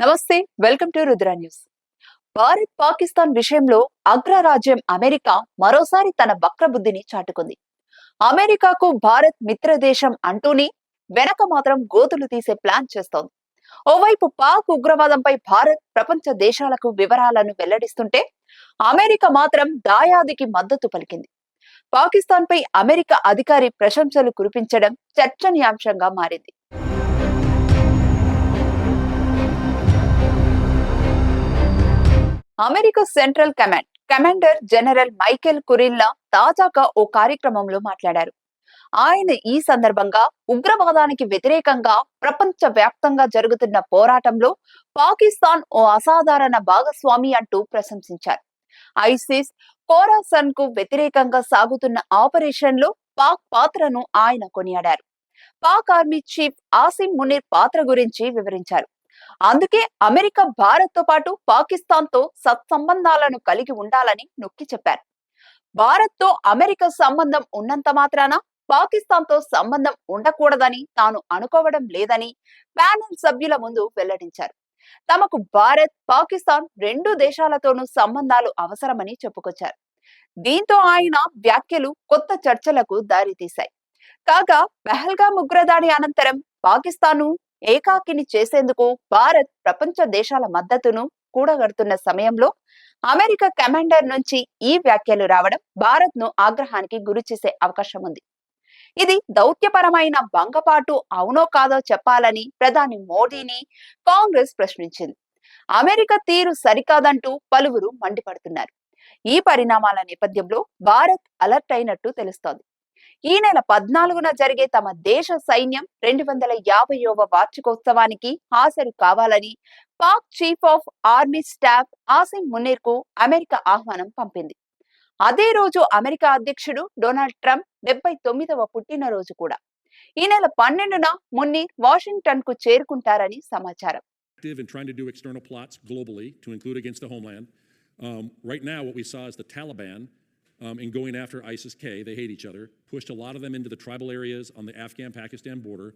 Namaste welcome to Rudra news. Bharat Pakistan విషయంలో అగ్రరాజ్యం America మరోసారి తన వక్రబుద్ధిని చాటుకుంది. అమెరికాకు భారత్ మిత్ర దేశం అంటూనే వెనక మాత్రం గోతులు తీసే ప్లాన్ చేస్తోంది. ఓవైపు పాక్ ఉగ్రవాదంపై భారత్ ప్రపంచ దేశాలకు వివరాలను వెల్లడిస్తుంటే అమెరికా మాత్రం దాయాదికి మద్దతు పలికింది. పాకిస్తాన్ పై అమెరికా అధికారి ప్రశంసలు కురిపించడం చర్చనీయాంశంగా మారింది. America central command commander general Michael Kurilla తాజాగా ఓ కార్యక్రమంలో మాట్లాడారు. ఆయన ఈ సందర్భంగా ఉగ్రవాదానికి వ్యతిరేకంగా ప్రపంచ వ్యాప్తంగా జరుగుతున్న పోరాటంలో పాకిస్తాన్ ఓ అసాధారణ భాగస్వామి అంటూ ప్రశంసించారు. ఐసిస్ కోరాసన్కు వ్యతిరేకంగా సాగుతున్న ఆపరేషన్లో పాక్ పాత్రను ఆయన కొనియాడారు. పాక్ ఆర్మీ చీఫ్ ఆసిమ్ మునీర్ పాత్ర గురించి వివరించారు. అందుకే అమెరికా భారత్తో పాటు పాకిస్తాన్తో సత్సంబంధాలను కలిగి ఉండాలని నొక్కి చెప్పారు. భారత్తో అమెరికా సంబంధం ఉన్నంత మాత్రాన పాకిస్తాన్తో సంబంధం ఉండకూడదని తాను అనుకోవడం లేదని ప్యానెల్ సభ్యుల ముందు వెల్లడించారు. తమకు భారత్ పాకిస్తాన్ రెండు దేశాలతోనూ సంబంధాలు అవసరమని చెప్పుకొచ్చారు. దీంతో ఆయన వ్యాఖ్యలు కొత్త చర్చలకు దారితీశాయి. కాగా పహల్గామ్ ఉగ్రదాడి అనంతరం పాకిస్తాను ఏకాకిని చేసేందుకు భారత్ ప్రపంచ దేశాల మద్దతును కూడగడుతున్న సమయంలో అమెరికా కమాండర్ నుంచి ఈ వ్యాఖ్యలు రావడం భారత్ను ఆగ్రహానికి గురి చేసే అవకాశం ఉంది. ఇది దౌత్యపరమైన భంగపాటు అవునో కాదో చెప్పాలని ప్రధాని మోడీని కాంగ్రెస్ ప్రశ్నించింది. అమెరికా తీరు సరికాదంటూ పలువురు మండిపడుతున్నారు. ఈ పరిణామాల నేపథ్యంలో భారత్ అలర్ట్ అయినట్టు తెలుస్తోంది. ఈ నెల పద్నాలుగున జరిగే తమ దేశ సైన్యం రెండు వందల యాభైవ వార్షికోత్సవానికి హాజరు కావాలని Pak chief of army staff Asim మునీర్కు America ఆహ్వానం పంపింది. అదే రోజు అమెరికా అధ్యక్షుడు డొనాల్డ్ ట్రంప్ డెబ్బై తొమ్మిదవ పుట్టినరోజు కూడా. ఈ నెల పన్నెండున మున్నీర్ వాషింగ్టన్కు చేరుకుంటారని సమాచారం. Active in trying to do external plots globally to include against the homeland. Um, right now, what we saw is the Taliban, um, in going after ISIS K, they hate each other, pushed a lot of them into the tribal areas on the Afghan Pakistan border.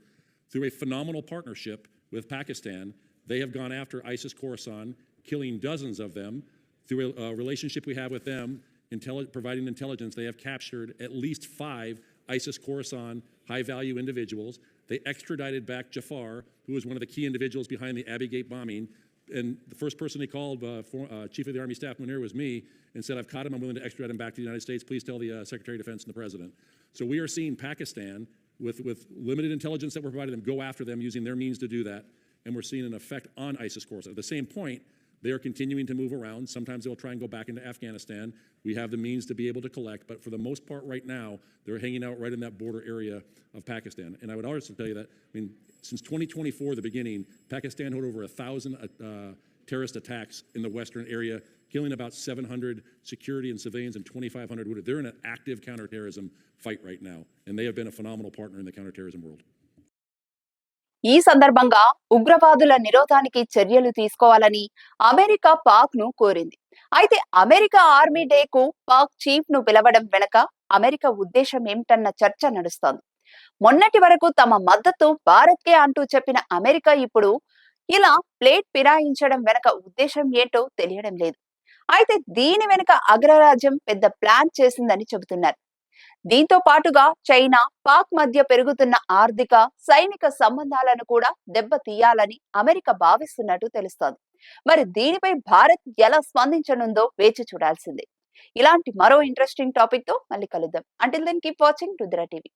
Through a phenomenal partnership with Pakistan, they have gone after ISIS Khorasan, killing dozens of them. Through a, a relationship we have with them, intelli- providing intelligence, they have captured at least five ISIS Khorasan high value individuals. They extradited back Jafar, who was one of the key individuals behind the Abbey Gate bombing. And the first person he called, uh, for, uh, Chief of the Army Staff Munir, was me, and said, I've caught him, I'm willing to extradite him back to the United States. Please tell the uh, Secretary of Defense and the President. So we are seeing Pakistan, with, with limited intelligence that we're providing them, go after them using their means to do that. And we're seeing an effect on ISIS Khorasan. At the same point, they are continuing to move around. Sometimes they'll try and go back into Afghanistan. We have the means to be able to collect, but for the most part, right now, they're hanging out right in that border area of Pakistan. And I would also tell you that, I mean, since 2024, the beginning, Pakistan had over a thousand uh, terrorist attacks in the western area, killing about 700 security and civilians and 2,500 wounded. They're in an active counterterrorism fight right now, and they have been a phenomenal partner in the counterterrorism world. ఈ సందర్భంగా ఉగ్రవాదుల నిరోధానికి చర్యలు తీసుకోవాలని America పాక్ను కోరింది. అయితే America army day కు పాక్ చీఫ్ను పిలవడం వెనక అమెరికా ఉద్దేశం ఏమిటన్న చర్చ నడుస్తోంది. మొన్నటి వరకు తమ మద్దతు భారత్ కే అంటూ చెప్పిన అమెరికా ఇప్పుడు ఇలా ప్లేట్ ఫిరాయించడం వెనక ఉద్దేశం ఏంటో తెలియడం లేదు. అయితే దీని వెనుక అగ్రరాజ్యం పెద్ద ప్లాన్ చేసిందని చెబుతున్నారు. దీంతో పాటుగా చైనా పాక్ మధ్య పెరుగుతున్న ఆర్థిక సైనిక సంబంధాలను కూడా దెబ్బతీయాలని అమెరికా భావిస్తున్నట్టు తెలుస్తోంది. మరి దీనిపై భారత్ ఎలా స్పందించనుందో వేచి చూడాల్సిందే. ఇలాంటి మరో ఇంట్రెస్టింగ్ టాపిక్తో మళ్ళీ కలుద్దాం. Until then keep watching Rudra TV